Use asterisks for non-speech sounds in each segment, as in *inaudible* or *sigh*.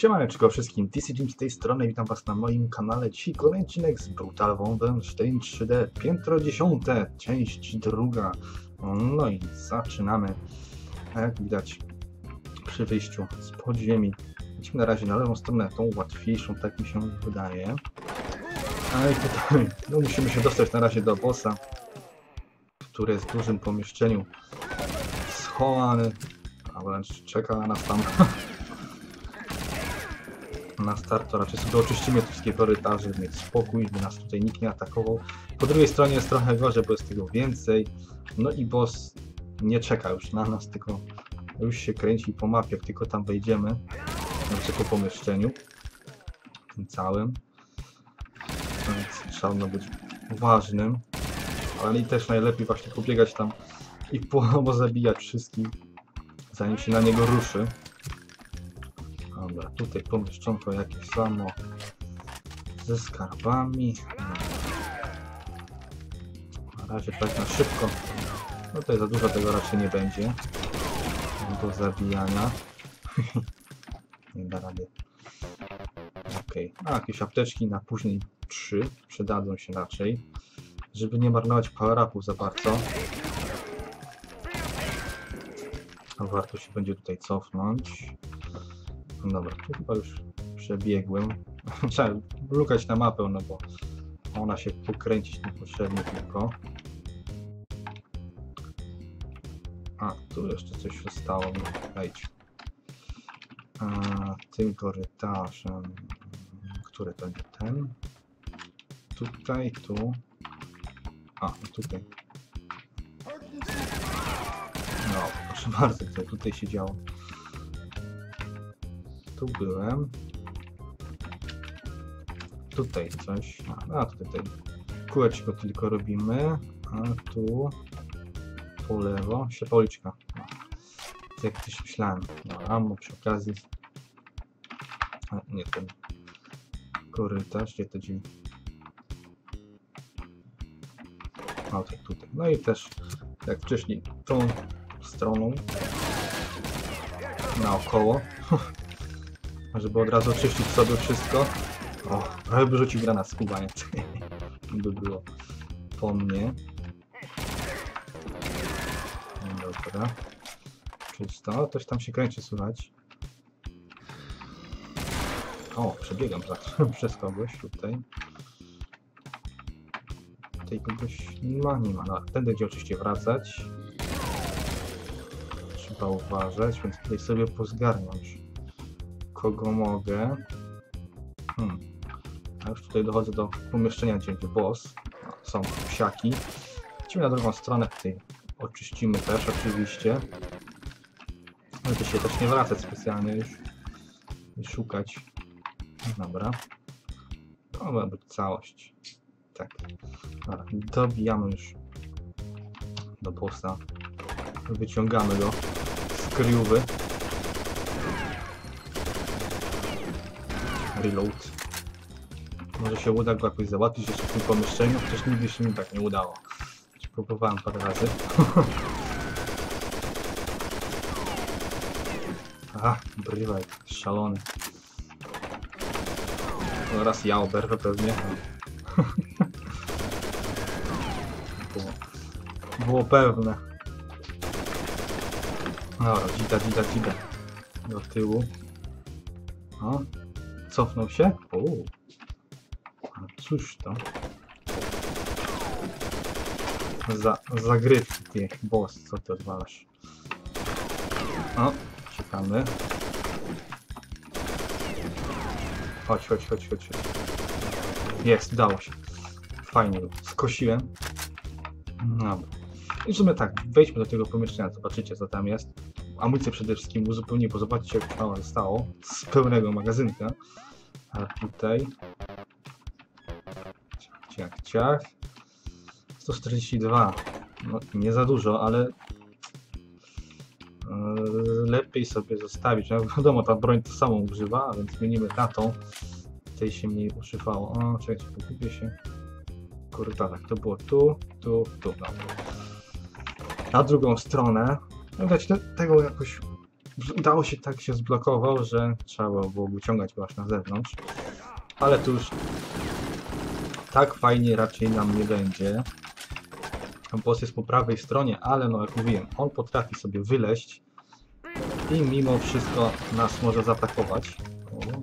Siemaneczko wszystkim, DC Jim z tej strony, witam was na moim kanale. Dzisiaj kolejny odcinek z Brutal Wolfenstein 3D, piętro dziesiąte, część druga. No i zaczynamy. A jak widać przy wyjściu z podziemi, idźmy na razie na lewą stronę, tą łatwiejszą, tak mi się wydaje. Ale tutaj, no musimy się dostać na razie do bossa, który jest w dużym pomieszczeniu, schowany, a wręcz czeka na nas *laughs* tam. Na start, to raczej sobie oczyścimy te wszystkie korytarze, mieć spokój, by nas tutaj nikt nie atakował. Po drugiej stronie jest trochę gorzej, bo jest tego więcej. No i boss nie czeka już na nas, tylko już się kręci po mapie, jak tylko tam wejdziemy. Znaczy po pomieszczeniu. Tym całym. Więc trzeba być uważnym. Ale i też najlepiej właśnie pobiegać tam i po *laughs* zabijać wszystkich, zanim się na niego ruszy. Dobra, tutaj pomieszczonko jakieś samo ze skarbami. Na razie tak na szybko. No tutaj za dużo tego raczej nie będzie do zabijania. *laughs* nie da rady. Okej, okay. a jakieś apteczki na później 3 przydadzą się raczej, żeby nie marnować power-upów za bardzo. Warto się będzie tutaj cofnąć. Dobra, chyba już przebiegłem. *laughs* Trzeba lukać na mapę, no bo ona się pokręcić niepotrzebnie tylko. A, tu jeszcze coś zostało mi. Wejdź. A, tym korytarzem. Który to będzie ten? Tutaj, tu. A, tutaj. No, proszę bardzo, tutaj się działo tu byłem. Tutaj coś. A, tutaj kółeczko tylko robimy. A tu po lewo. Siepoliczka. Jak coś myślałem. No, ammo przy okazji. A, nie ten korytarz, gdzie to drzwi? A, tak tutaj. No i też, jak wcześniej, tą stroną naokoło. *laughs* żeby od razu oczyścić sobie wszystko. O, prawie by rzucił granat skubaniec. *laughs* by było po mnie. Dobra. Czysto. Coś tam się kręci, słychać. O, przebiegam *laughs* przez kogoś tutaj. Tutaj kogoś nie ma, nie ma. No, ten będzie oczywiście wracać. Trzeba uważać, więc tutaj sobie pozgarniam kogo mogę. Hmm. A już tutaj dochodzę do pomieszczenia, gdzie będzie boss. Są psiaki. Idziemy na drugą stronę, tutaj oczyścimy też oczywiście. Ale to się też nie wracać specjalnie już i szukać. Dobra. To ma być całość. Tak. Dobra, dobijamy już do bossa. Wyciągamy go z. reload. Może się uda go jakoś załatwić jeszcze w tym pomieszczeniu, chociaż nigdy się mi tak nie udało. Próbowałem parę razy. *laughs* A, brywaj, szalony. Oraz ja oberwę pewnie. *laughs* było, było pewne. Dobra, dzida, dzida, dzida. Do tyłu. O, Cofnął się? O. A cóż to? Za, zagrywki boss, co ty odwalasz? O, czekamy. Chodź, chodź, chodź, chodź. Jest, udało się. Fajnie, skosiłem. Dobra. I w sumie tak, wejdźmy do tego pomieszczenia, zobaczycie co tam jest amunicję przede wszystkim uzupełnię, bo zobaczcie jak mało zostało z pełnego magazynka. A tutaj... Ciach, ciach, ciach. 142. No, nie za dużo, ale... Yy, lepiej sobie zostawić. No, wiadomo, ta broń to samą używa, więc zmienimy na tą. Tej się mniej używało. O, czekajcie, pogubię się. Korytarzach. To było tu, tu, tu. Na drugą stronę Widać, te, tego jakoś udało się tak się zblokował, że trzeba było wyciągać go aż na zewnątrz. Ale tu już tak fajnie raczej nam nie będzie. Boss jest po prawej stronie, ale no jak mówiłem, on potrafi sobie wyleść i mimo wszystko nas może zaatakować. O.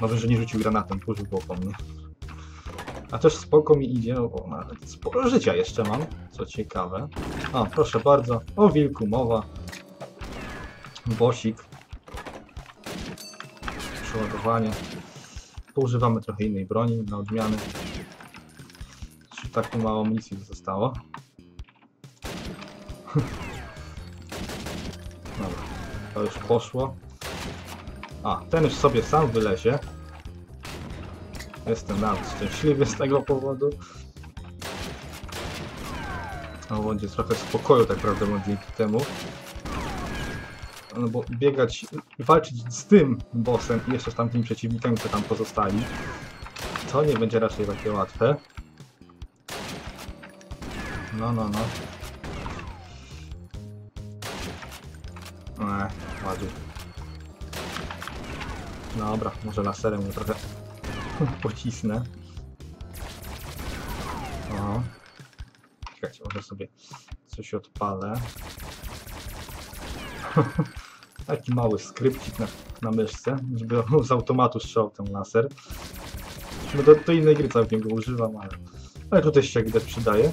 Może, że nie rzucił granatem, później było po mnie. A też spoko mi idzie, o, nawet sporo życia jeszcze mam, co ciekawe. A, proszę bardzo, o wilku mowa. Bosik. Przeładowanie. Poużywamy trochę innej broni na odmianę. Czy tak tu mało amunicji zostało? *laughs* Dobra, to już poszło. A, ten już sobie sam wylezie. Jestem nawet szczęśliwy z tego powodu. No, będzie trochę spokoju tak naprawdę dzięki temu. No bo biegać, walczyć z tym bossem i jeszcze z tamtymi przeciwnikami, co tam pozostali, to nie będzie raczej takie łatwe. No, no, no. Eee, ładuj. Dobra, może laserem mnie trochę *laughs* pocisnę. O. Czekajcie, może sobie coś odpalę. *laughs* Taki mały skrypcik na, na myszce, żeby z automatu strzelał ten laser. No do, do innej gry całkiem go używam, ale, ale tutaj się jak widać przydaje.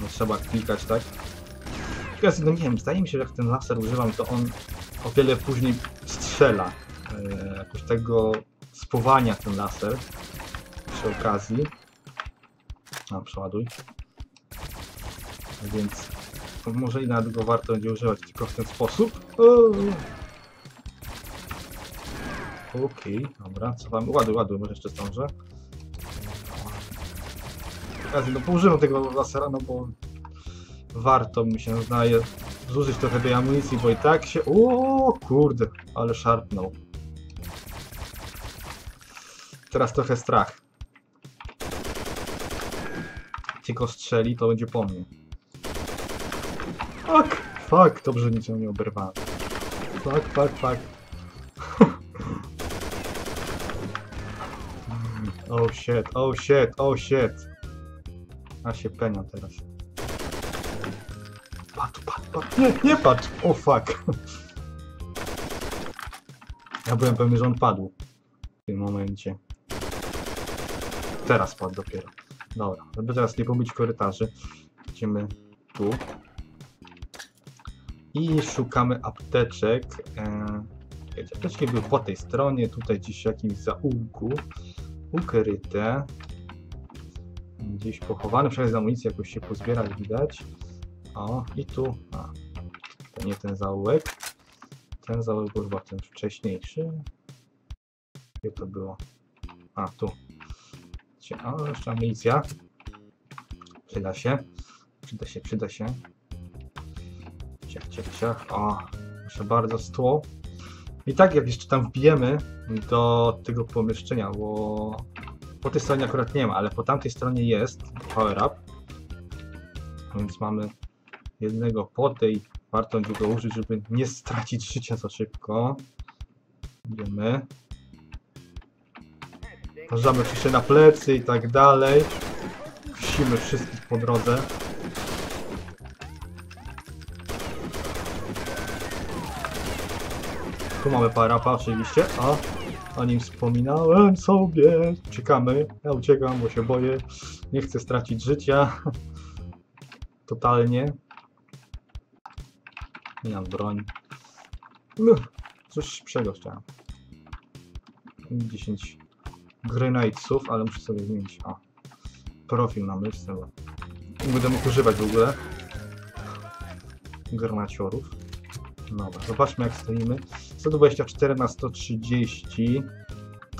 No, trzeba klikać, tak? Teraz, no nie wiem, zdaje mi się, że jak ten laser używam, to on o wiele później strzela. E, jakoś tego spowalnia ten laser przy okazji. A, przeładuj. Więc może i nawet go warto będzie używać tylko w ten sposób. Okej, dobra, cofamy. Ładuj, ładuj, może jeszcze zdążę. Okazji, no poużywam tego lasera, no bo warto mi się zdaje zużyć trochę tej amunicji, bo i tak się... O kurde, ale szarpnął. Teraz trochę strach. Go strzeli, to będzie po mnie. Fuck, fuck, dobrze nic nie oberwałem. Fuck, fuck, fuck. *laughs* oh shit, oh shit, oh shit. A się penią teraz. Patrz, patrz, patrz. Nie, nie patrz! Oh, fuck. Ja byłem pewny, że on padł. W tym momencie. Teraz padł dopiero. Dobra, żeby teraz nie pomylić korytarzy. Idziemy tu. I szukamy apteczek. Eee, apteczki były po tej stronie, tutaj gdzieś w jakimś zaułku. Ukryte. Gdzieś pochowane, przez amunicję jakoś się pozbierać widać. O, i tu. A, to nie ten zaułek. Ten zaułek był chyba ten wcześniejszy. Gdzie to było? A, tu. O, jeszcze amunicja. Przyda się. Przyda się, przyda się. Ciach, ciach, ciach. O, proszę bardzo, stło. I tak jak jeszcze tam wbijemy do tego pomieszczenia, bo po tej stronie akurat nie ma, ale po tamtej stronie jest power up. Więc mamy jednego po tej. Warto go użyć, żeby nie stracić życia za szybko. Idziemy. Parzamy oczywiście na plecy i tak dalej. Musimy wszystkich po drodze. Tu mamy parapa oczywiście, a o nim wspominałem sobie. Czekamy. Ja uciekam, bo się boję. Nie chcę stracić życia. *laughs* Totalnie. Nie mam broń. No, coś szybszego chciałem. 10 grenadesów, ale muszę sobie zmienić. O, profil. Bo nie będę mógł używać w ogóle granaciorów. Dobra, zobaczmy jak stoimy. 124 na 130.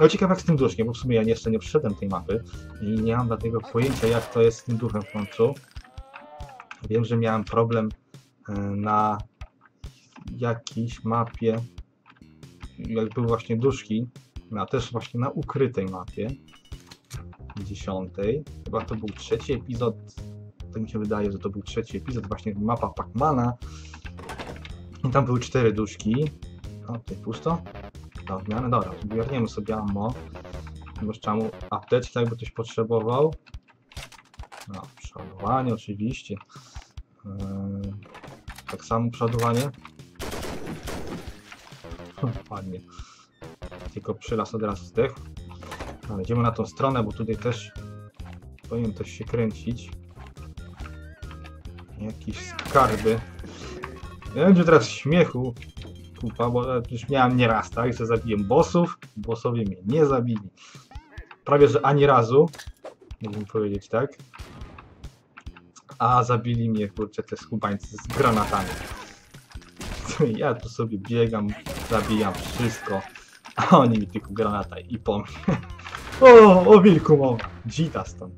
No ciekawe jak z tym duszkiem, bo w sumie ja jeszcze nie przyszedłem tej mapy i nie mam dlatego pojęcia jak to jest z tym duchem w końcu. Wiem, że miałem problem e, na jakiejś mapie, jak były właśnie duszki, a też właśnie na ukrytej mapie, dziesiątej. Chyba to był trzeci epizod tak mi się wydaje, że to był trzeci epizod, właśnie mapa Pacmana. I tam były cztery duszki. O, tutaj pusto. Do odmiany, dobra, zbierniemy sobie ammo. Jeszcze mu apteczki, jakby ktoś potrzebował. No, przeładowanie oczywiście. Yy, tak samo przeładowanie. *laughs* Ładnie. Tylko przylas od razu zdechł. Ale idziemy na tą stronę, bo tutaj też powinien coś się kręcić. Jakieś skarby. Nie będzie teraz śmiechu. Kupa, bo już miałem nieraz, tak, że zabiłem bossów. Bossowie mnie nie zabili. Prawie, że ani razu. Mógłbym powiedzieć tak. A zabili mnie, kurczę, te skubańcy z granatami. *laughs* Ja tu sobie biegam, zabijam wszystko. Oni mi tylko granata i po mnie. *laughs* O, o wilku mowa. Dzita stąd.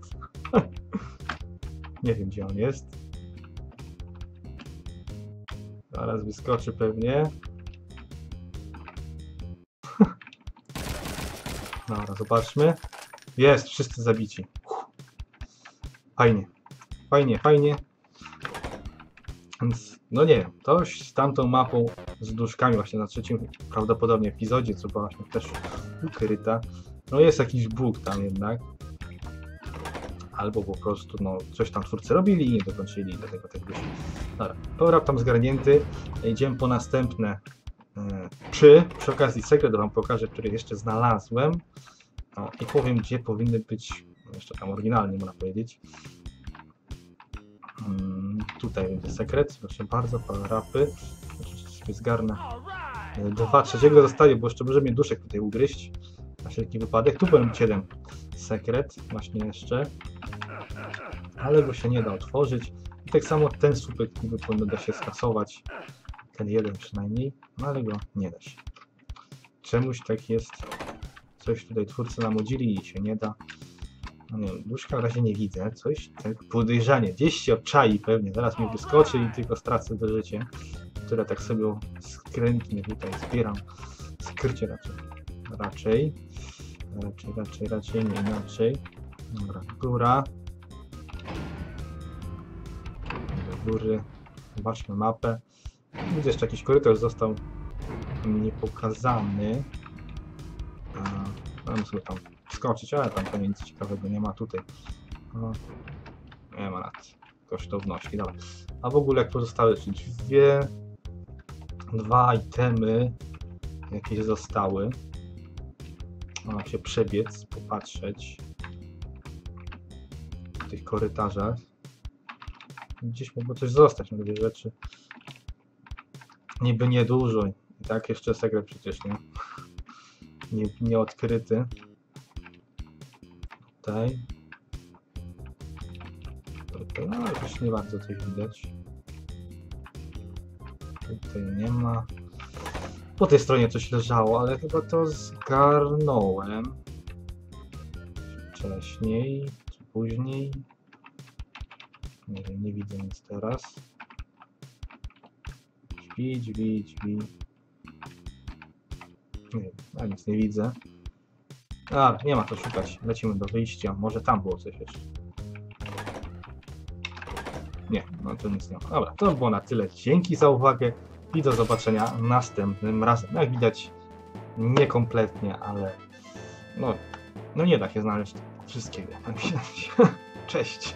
*laughs* Nie wiem gdzie on jest. Zaraz wyskoczy pewnie. *laughs* Dobra, zobaczmy. Jest, wszyscy zabici. Fajnie. Fajnie, fajnie. Więc, no nie wiem, coś z tamtą mapą z duszkami właśnie na trzecim prawdopodobnie epizodzie, co była właśnie też ukryta. No jest jakiś bóg tam jednak. Albo po prostu no, coś tam twórcy robili i nie dokończyli, dlatego tak wyszło. Dobra, power tam zgarnięty. Idziemy po następne e, przy. Przy okazji sekret wam pokażę, który jeszcze znalazłem. No, I powiem, gdzie powinny być, jeszcze tam oryginalnie można powiedzieć. Mm, tutaj sekret, proszę bardzo. Oczywiście sobie zgarnę. Dwa trzeciego zostaje, bo jeszcze może mnie duszek tutaj ugryźć. Na wszelki wypadek. Tu być jeden sekret, właśnie jeszcze. Ale go się nie da otworzyć. I tak samo ten słupek niby powinno da się skasować. Ten jeden przynajmniej, no ale go nie da się. Czemuś tak jest. Coś tutaj twórcy namodzili i się nie da. No duszka na razie nie widzę. Coś tak podejrzanie. Gdzieś się obczai pewnie. Zaraz mi wyskoczy i tylko stracę do życia. Które tak sobie skrętnie tutaj zbieram. Skrycie raczej. Raczej. Raczej, raczej, raczej, nie inaczej. Dobra, góra. Do góry. Zobaczmy mapę. Widzę, jeszcze jakiś korytarz został niepokazany. Mam sobie tam skoczyć, ale tam pewnie nic ciekawego nie ma tutaj. Nie ma nad kosztowności, dobra. A w ogóle jak pozostałe, czyli dwie, dwa itemy jakieś zostały. Mam się przebiec, popatrzeć w tych korytarzach. Gdzieś mogło coś zostać, no dwie rzeczy. Niby niedużo. I tak jeszcze sekret przecież nie. *laughs* Nie, nie odkryty. Tutaj. No już nie bardzo coś widać. Tutaj nie ma. Po tej stronie coś leżało, ale chyba to zgarnąłem. Wcześniej, czy później. Nie wiem, nie widzę nic teraz. Drzwi, drzwi, drzwi. Nie ja nic nie widzę. A, nie ma co szukać. Lecimy do wyjścia. Może tam było coś jeszcze. Nie, no to nic nie ma. Dobra, to było na tyle. Dzięki za uwagę i do zobaczenia następnym razem. Jak widać, niekompletnie, ale no, no nie da się znaleźć wszystkiego. *laughs* Cześć.